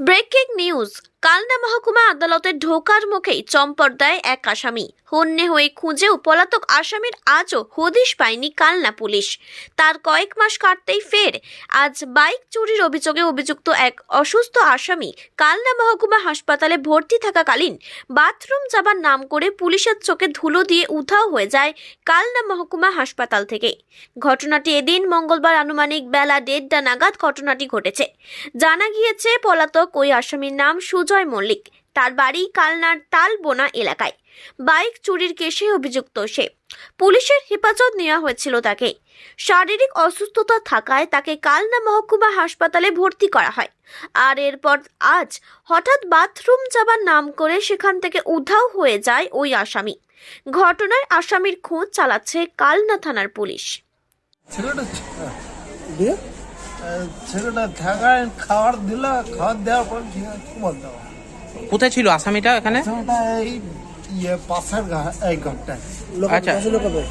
Breaking news. Kalna মহকুমা আদালতে ঢোকার মুখেই চম্পট দেয় এক আসামি। হন্যে হয়ে খুঁজেও পলাতক আসামির আজও হদিশ পায়নি কালনা পুলিশ। তার কয়েক মাস কাটতেই ফের আজ বাইক চুরির অভিযোগে অভিযুক্ত এক অসুস্থ আসামি কালনা মহকুমা হাসপাতালে ভর্তি থাকাকালীন বাথরুম যাবার নাম করে পুলিশের চোখে ধুলো দিয়ে উধাও হয়ে যায় কালনা মহকুমা হাসপাতাল থেকে। ঘটনাটি এদিন মঙ্গলবার আনুমানিক বেলা দেড়টা নাগাদ ঘটনাটি ঘটেছে। জানা গিয়েছে, পলাতক ওই আসামির নাম সুজয় মল্লিক। তার বাড়ি কালনার তালবোনা এলাকায়। বাইক চুরির কেসে অভিযুক্ত সে। পুলিশের হেফাজত নেওয়া হয়েছিল তাকে। শারীরিক অসুস্থতা থাকায় তাকে কালনা মহকুমা হাসপাতালে ভর্তি করা হয়। আর এরপর আজ হঠাৎ বাথরুম যাবার নাম করে সেখান থেকে উধাও হয়ে যায় ওই আসামি। ঘটনায় আসামির খোঁজ চালাচ্ছে কালনা থানার পুলিশ। ছেলেটা থাকায় খাবার দিল খাবার দেওয়ার পর কি কি বলতে কোথায় ছিল আসামিটা এখানে? এই ইয়ে পাশের এই ঘরটায়। আচ্ছা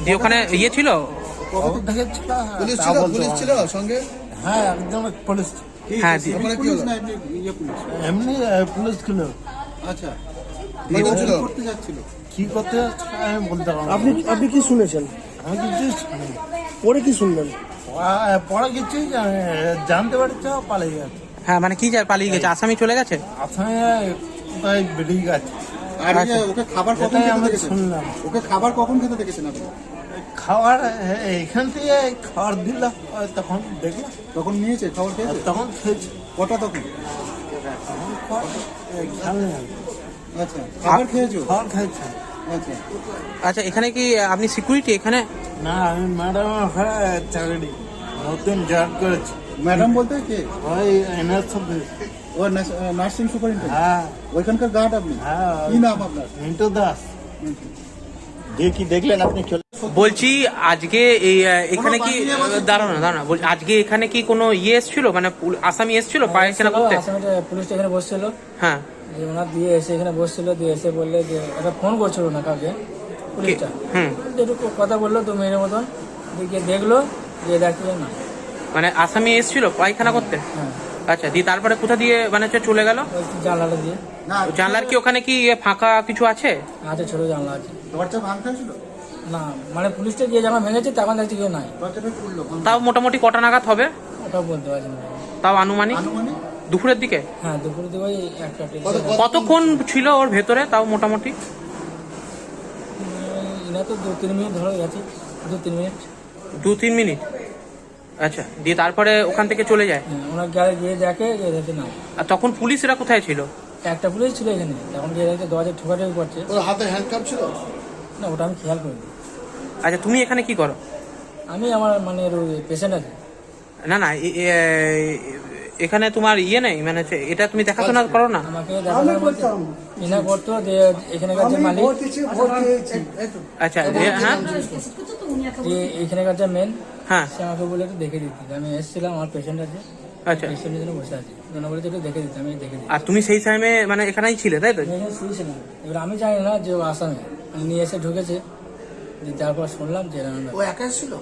দিয়ে ওখানে ইয়ে ছিল? পুলিশ ছিল পুলিশ ছিল সঙ্গে? হ্যাঁ একদম পুলিশ। হ্যাঁ এমনি পুলিশ। ছিল। আচ্ছা। কি করতে আমি বলতে পারব। আপনি আপনি কি শুনেছেন? আমি কিছু পরে কি শুনলেন? পড়া- পড়া কিছুই জানতে পারছে পালিয়ে গেছে হ্যাঁ মানে কি যায় পালিয়ে গেছে? আসামি চলে গেছে? আসামে কোথায় বেরিয়ে গেছে। আর ইয়ে, ওকে খাবার কখন আমরা শুনলাম। ওকে খাবার কখন খেতে দেখেছেন আপনি? খাবার এখান থেকে খাবার দিল তখন দেখলাম। তখন নিয়েছে খাবার খেয়েছে? তখন খেয়েছি। কটা তখন। আচ্ছা খাবার খেয়েছো? খাবার খাইছে। আচ্ছা। আচ্ছা এখানে কি আপনি সিকিউরিটি এখানে? না আমি ম্যাডাম চাকরি নতুন জয়েন করেছি। ম্যাডাম বলতে কে? ওই এনএস ও নার্সিং সুপারিনটেন্ডেন্ট হ্যাঁ। ওইখানকার গার্ড আপনি? হ্যাঁ কি নাম আপনার? মিন্টু দাস। কি দেখলেন আপনি বলছি আজকে এই এখানে কি দাঁড়ানো না দাঁড়ানো বলছি আজকে এখানে কি কোনো ইয়ে এসেছিল? মানে আসামি এসেছিল? পায়খানা করতে? পুলিশটা এখানে বসছিল। হ্যাঁ। যে ওনার দিয়ে এসে এখানে বসছিল দিয়ে এসে বললে যে একটা ফোন করছিল না কাউকে পুলিশটা। হুম। একটু কথা বলল দু মিনিটের মতন। দিয়ে গিয়ে দেখল দিয়ে দেখল না। মানে আসামি এসেছিল পায়খানা করতে? হ্যাঁ। আচ্ছা দিয়ে তারপরে কোথা দিয়ে মানে হচ্ছে চলে গেল? জানলাটা দিয়ে। জানলার কি ওখানে কি ফাঁকা কিছু আছে? আছে ছোট জানলা আছে। দরজা ভাঙতে ছিল না মানে পুলিশটা গিয়ে যখন ভেঙেছে তখন দেখছি কেউ নাই। তাও মোটামুটি কটা নাগাদ হবে? ওটাও বলতে পারছি না। তাও আনুমানিক? আনুমানিক? দুপুরের দিকে? হ্যাঁ দুপুরে দিয়ে ওই একটা কতক্ষণ ছিল ওর ভেতরে তাও মোটামুটি? এরা তো দু তিন মিনিট ধরে গেছে দু তিন মিনিট। দু তিন মিনিট? আচ্ছা দিয়ে তারপরে ওখান থেকে চলে যায়? হ্যাঁ ওনার গেলে গিয়ে দেখে দেখে আর তখন পুলিশরা কোথায় ছিল? একটা পুলিশ ছিল এখানে তখন গিয়ে দেখে দরজা ঠোকাঠুকি করছে। ওর হাতে হ্যান্ডকাপ ছিল? না ওটা আমি খেয়াল করিনি। আচ্ছা তুমি এখানে কি করো? আমি আমার মানে পেশেন্ট আছে। না না এখানে তোমার ইয়ে নেই? মানে এটা তুমি দেখাশোনা করো না? করতো দিয়ে এখানকার যে মালিক আচ্ছা হ্যাঁ? এখানকার যে মেন হ্যাঁ। সে আমাকে বলে একটু দেখে দিতে। আমি এসেছিলাম আমার পেশেন্ট আছে। আচ্ছা। পেশেন্টের জন্য বসে আছি। জন্য বলেছে একটু দেখে দিতে আমি দেখে দিই আর তুমি সেই টাইমে মানে এখানেই ছিলে তাই তো? শুয়েছিলাম। এবার আমি জানি না যে ও আসামে। নিয়ে এসে ঢুকেছে। দিয়ে তারপর শুনলাম যে ব্যাপার। একা ছিল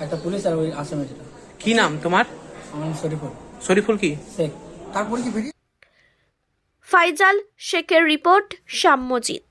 একটা পুলিশ আর ওই আসামে ছিল। কি নাম তোমার? আমার শরীফুল। শরীফুল কি? শেখ। তারপরে কি ফাইজাল শেখের রিপোর্ট সাম্যজিৎ